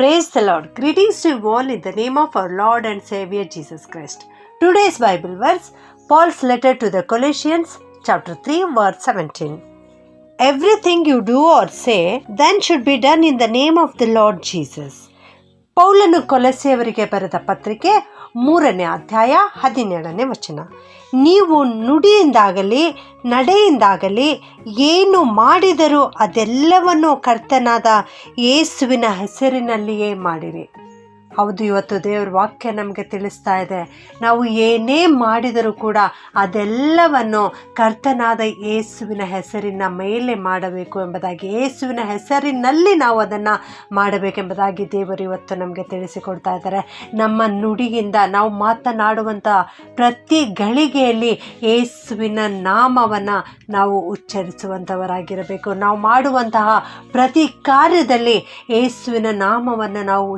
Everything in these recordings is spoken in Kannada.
Praise the Lord. Greetings to you all in the name of our Lord and Savior Jesus Christ. Today's Bible verse, Paul's letter to the Colossians, chapter 3, verse 17. Everything you do or say then should be done in the name of the Lord Jesus. ಪೌಲನು ಕೊಲಸೆಯವರಿಗೆ ಬರೆದ ಪತ್ರಿಕೆ ಮೂರನೇ ಅಧ್ಯಾಯ ಹದಿನೇಳನೇ ವಚನ. ನೀವು ನುಡಿಯಿಂದಾಗಲಿ ನಡೆಯಿಂದಾಗಲಿ ಏನು ಮಾಡಿದರೂ ಅದೆಲ್ಲವನ್ನು ಕರ್ತನಾದ ಯೇಸುವಿನ ಹೆಸರಿನಲ್ಲಿಯೇ ಮಾಡಿರಿ. ಹೌದು, ಇವತ್ತು ದೇವರ ವಾಕ್ಯ ನಮಗೆ ತಿಳಿಸ್ತಾ ಇದೆ. ನಾವು ಏನೇ ಮಾಡಿದರೂ ಕೂಡ ಅದೆಲ್ಲವನ್ನು ಕರ್ತನಾದ ಯೇಸುವಿನ ಹೆಸರಿನ ಮೇಲೆ ಮಾಡಬೇಕು ಎಂಬುದಾಗಿ, ಯೇಸುವಿನ ಹೆಸರಿನಲ್ಲಿ ನಾವು ಅದನ್ನು ಮಾಡಬೇಕೆಂಬುದಾಗಿ ದೇವರು ಇವತ್ತು ನಮಗೆ ತಿಳಿಸಿಕೊಡ್ತಾ ಇದ್ದಾರೆ. ನಮ್ಮ ನುಡಿಯಿಂದ ನಾವು ಮಾತನಾಡುವಂಥ ಪ್ರತಿ ಗಳಿಗೆಯಲ್ಲಿ ಯೇಸುವಿನ ನಾಮವನ್ನು ನಾವು ಉಚ್ಚರಿಸುವಂಥವರಾಗಿರಬೇಕು. ನಾವು ಮಾಡುವಂತಹ ಪ್ರತಿ ಕಾರ್ಯದಲ್ಲಿ ಯೇಸುವಿನ ನಾಮವನ್ನು ನಾವು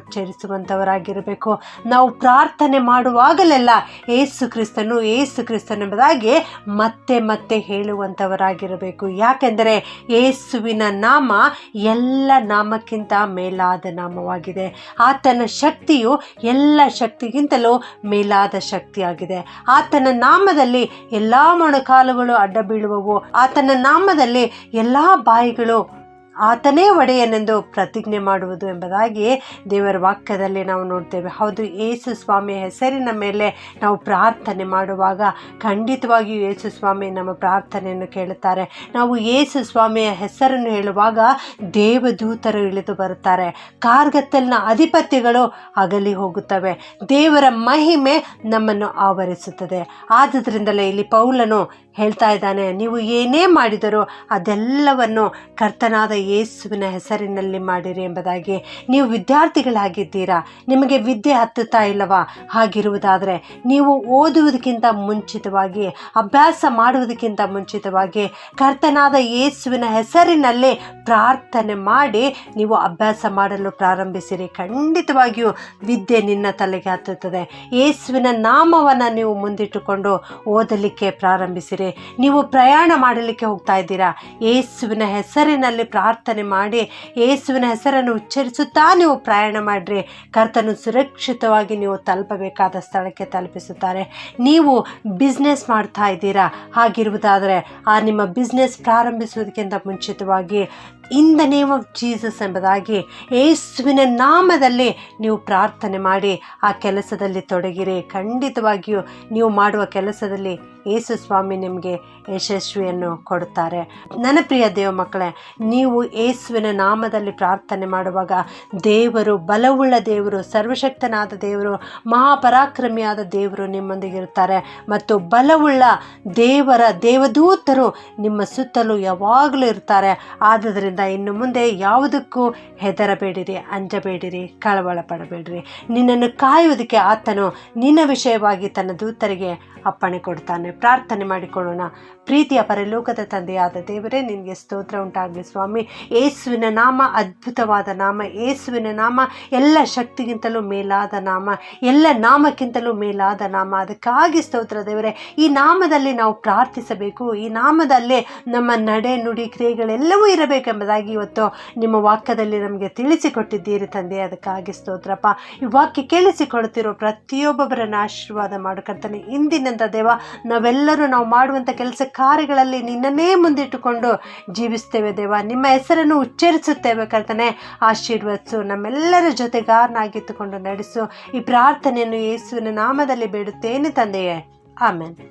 ಉಚ್ಚರಿಸುವಂಥವರಾಗಿರಬೇಕು ನಾವು ಪ್ರಾರ್ಥನೆ ಮಾಡುವಾಗಲೆಲ್ಲ ಏಸು ಕ್ರಿಸ್ತನು, ಏಸು ಕ್ರಿಸ್ತನೆಂಬುದಾಗಿ ಮತ್ತೆ ಮತ್ತೆ ಹೇಳುವಂಥವರಾಗಿರಬೇಕು. ಯಾಕೆಂದರೆ ಏಸುವಿನ ನಾಮ ಎಲ್ಲ ನಾಮಕ್ಕಿಂತ ಮೇಲಾದ ನಾಮವಾಗಿದೆ. ಆತನ ಶಕ್ತಿಯು ಎಲ್ಲ ಶಕ್ತಿಗಿಂತಲೂ ಮೇಲಾದ ಶಕ್ತಿಯಾಗಿದೆ. ಆತನ ನಾಮದಲ್ಲಿ ಎಲ್ಲ ಮೊಣಕಾಲುಗಳು ಅಡ್ಡ ಬೀಳುವವು ಆತನ ನಾಮದಲ್ಲಿ ಎಲ್ಲ ಬಾಯಿಗಳು ಆತನೇ ಒಡೆಯನೆಂದು ಪ್ರತಿಜ್ಞೆ ಮಾಡುವುದು ಎಂಬುದಾಗಿ ದೇವರ ವಾಕ್ಯದಲ್ಲಿ ನಾವು ನೋಡ್ತೇವೆ. ಹೌದು, ಯೇಸು ಸ್ವಾಮಿಯ ಹೆಸರಿನ ಮೇಲೆ ನಾವು ಪ್ರಾರ್ಥನೆ ಮಾಡುವಾಗ ಖಂಡಿತವಾಗಿಯೂ ಯೇಸು ಸ್ವಾಮಿ ನಮ್ಮ ಪ್ರಾರ್ಥನೆಯನ್ನು ಕೇಳುತ್ತಾರೆ. ನಾವು ಯೇಸು ಸ್ವಾಮಿಯ ಹೆಸರನ್ನು ಹೇಳುವಾಗ ದೇವದೂತರು ಇಳಿದು ಬರುತ್ತಾರೆ. ಕಾರ್ಗತ್ತಲಿನ ಅಧಿಪತಿಗಳು ಅಗಲಿ ಹೋಗುತ್ತವೆ. ದೇವರ ಮಹಿಮೆ ನಮ್ಮನ್ನು ಆವರಿಸುತ್ತದೆ. ಆದುದರಿಂದಲೇ ಇಲ್ಲಿ ಪೌಲನು ಹೇಳ್ತಾ ಇದ್ದಾನೆ, ನೀವು ಏನೇ ಮಾಡಿದರೂ ಅದೆಲ್ಲವನ್ನು ಕರ್ತನಾದ ಯೇಸುವಿನ ಹೆಸರಿನಲ್ಲಿ ಮಾಡಿರಿ ಎಂಬುದಾಗಿ. ನೀವು ವಿದ್ಯಾರ್ಥಿಗಳಾಗಿದ್ದೀರಾ? ನಿಮಗೆ ವಿದ್ಯೆ ಹತ್ತುತ್ತಾ ಇಲ್ಲವಾ? ಹಾಗಿರುವುದಾದರೆ ನೀವು ಓದುವುದಕ್ಕಿಂತ ಮುಂಚಿತವಾಗಿ, ಅಭ್ಯಾಸ ಮಾಡುವುದಕ್ಕಿಂತ ಮುಂಚಿತವಾಗಿ ಕರ್ತನಾದ ಯೇಸುವಿನ ಹೆಸರಿನಲ್ಲಿ ಪ್ರಾರ್ಥನೆ ಮಾಡಿ ನೀವು ಅಭ್ಯಾಸ ಮಾಡಲು ಪ್ರಾರಂಭಿಸಿರಿ. ಖಂಡಿತವಾಗಿಯೂ ವಿದ್ಯೆ ನಿನ್ನ ತಲೆಗೆ ಹತ್ತುತ್ತದೆ. ಯೇಸುವಿನ ನಾಮವನ್ನು ನೀವು ಮುಂದಿಟ್ಟುಕೊಂಡು ಓದಲಿಕ್ಕೆ ಪ್ರಾರಂಭಿಸಿರಿ. ನೀವು ಪ್ರಯಾಣ ಮಾಡಲಿಕ್ಕೆ ಹೋಗ್ತಾ ಇದ್ದೀರಾ? ಯೇಸುವಿನ ಹೆಸರಿನಲ್ಲಿ ಪ್ರಾರ್ಥನೆ ಮಾಡಿ, ಯೇಸುವಿನ ಹೆಸರನ್ನು ಉಚ್ಚರಿಸುತ್ತಾ ನೀವು ಪ್ರಯಾಣ ಮಾಡಿರಿ. ಕರ್ತನು ಸುರಕ್ಷಿತವಾಗಿ ನೀವು ತಲುಪಬೇಕಾದ ಸ್ಥಳಕ್ಕೆ ತಲುಪಿಸುತ್ತಾರೆ. ನೀವು ಬಿಸ್ನೆಸ್ ಮಾಡ್ತಾ ಇದ್ದೀರಾ? ಹಾಗಿರುವುದಾದರೆ ಆ ನಿಮ್ಮ ಬಿಸ್ನೆಸ್ ಪ್ರಾರಂಭಿಸುವುದಕ್ಕಿಂತ ಮುಂಚಿತವಾಗಿ in the name of Jesus ಎಂಬುದಾಗಿ ಏಸುವಿನ ನಾಮದಲ್ಲಿ ನೀವು ಪ್ರಾರ್ಥನೆ ಮಾಡಿ, ಆ ಕೆಲಸದಲ್ಲಿ ತೊಡಗಿರಿ. ಖಂಡಿತವಾಗಿಯೂ ನೀವು ಮಾಡುವ ಕೆಲಸದಲ್ಲಿ ಯೇಸು ಸ್ವಾಮಿ ನಿಮಗೆ ಯಶಸ್ವಿಯನ್ನು ಕೊಡುತ್ತಾರೆ. ನನ್ನ ಪ್ರಿಯ ದೇವ ಮಕ್ಕಳೇ, ನೀವು ಯೇಸುವಿನ ನಾಮದಲ್ಲಿ ಪ್ರಾರ್ಥನೆ ಮಾಡುವಾಗ ದೇವರು, ಬಲವುಳ್ಳ ದೇವರು, ಸರ್ವಶಕ್ತನಾದ ದೇವರು, ಮಹಾಪರಾಕ್ರಮಿಯಾದ ದೇವರು ನಿಮ್ಮೊಂದಿಗಿರುತ್ತಾರೆ ಮತ್ತು ಬಲವುಳ್ಳ ದೇವರ ದೇವದೂತರು ನಿಮ್ಮ ಸುತ್ತಲೂ ಯಾವಾಗಲೂ ಇರ್ತಾರೆ ಆದುದರಿಂದ ಇನ್ನು ಮುಂದೆ ಯಾವುದಕ್ಕೂ ಹೆದರಬೇಡಿರಿ, ಅಂಜಬೇಡಿರಿ ಕಳವಳ ಪಡಬೇಡಿರಿ ನಿನ್ನನ್ನು ಕಾಯುವುದಕ್ಕೆ ಆತನು ನಿನ್ನ ವಿಷಯವಾಗಿ ತನ್ನ ದೂತರಿಗೆ ಅಪ್ಪಣೆ ಕೊಡ್ತಾನೆ. ಪ್ರಾರ್ಥನೆ ಮಾಡಿಕೊಳ್ಳೋಣ. ಪ್ರೀತಿಯ ಪರಲೋಕದ ತಂದೆಯಾದ ದೇವರೇ, ನಿನಗೆ ಸ್ತೋತ್ರ ಉಂಟಾಗಲಿ ಸ್ವಾಮಿ. ಏಸುವಿನ ನಾಮ, ಅದ್ಭುತವಾದ ನಾಮ ಏಸುವಿನ ನಾಮ, ಎಲ್ಲ ಶಕ್ತಿಗಿಂತಲೂ ಮೇಲಾದ ನಾಮ, ಎಲ್ಲ ನಾಮಕ್ಕಿಂತಲೂ ಮೇಲಾದ ನಾಮ. ಅದಕ್ಕಾಗಿ ಸ್ತೋತ್ರ ದೇವರೇ, ಈ ನಾಮದಲ್ಲಿ ನಾವು ಪ್ರಾರ್ಥಿಸಬೇಕು. ಈ ನಾಮದಲ್ಲೇ ನಮ್ಮ ನಡೆ ನುಡಿ ಕ್ರಿಯೆಗಳೆಲ್ಲವೂ ಇರಬೇಕೆಂಬುದಾಗಿ ಇವತ್ತು ನಿಮ್ಮ ವಾಕ್ಯದಲ್ಲಿ ನಮಗೆ ತಿಳಿಸಿಕೊಟ್ಟಿದ್ದೀರಿ ತಂದೆ, ಅದಕ್ಕಾಗಿ ಸ್ತೋತ್ರಪ್ಪ. ಈ ವಾಕ್ಯ ಕೇಳಿಸಿಕೊಳ್ತಿರೋ ಪ್ರತಿಯೊಬ್ಬೊಬ್ಬರನ್ನು ಆಶೀರ್ವಾದ ಮಾಡಿಕೊಡ್ತಾನೆ ಇಂದಿನಿಂದ ದೇವ, ನಾವೆಲ್ಲರೂ ನಾವು ಮಾಡುವಂಥ ಕೆಲಸ ಕಾರ್ಯಗಳಲ್ಲಿ ನಿನ್ನನ್ನೇ ಮುಂದಿಟ್ಟುಕೊಂಡು ಜೀವಿಸ್ತೇವೆ ದೇವ. ನಿಮ್ಮ ಹೆಸರನ್ನು ಉಚ್ಚರಿಸುತ್ತೇವೆ ಕರ್ತನೆ. ಆಶೀರ್ವದಿಸು, ನಮ್ಮೆಲ್ಲರ ಜೊತೆಗಾರನಾಗಿತ್ತುಕೊಂಡು ನಡೆಸು. ಈ ಪ್ರಾರ್ಥನೆಯನ್ನು ಯೇಸುವಿನ ನಾಮದಲ್ಲಿ ಬೇಡುತ್ತೇನೆ ತಂದೆಯೇ. ಆಮೇಲೆ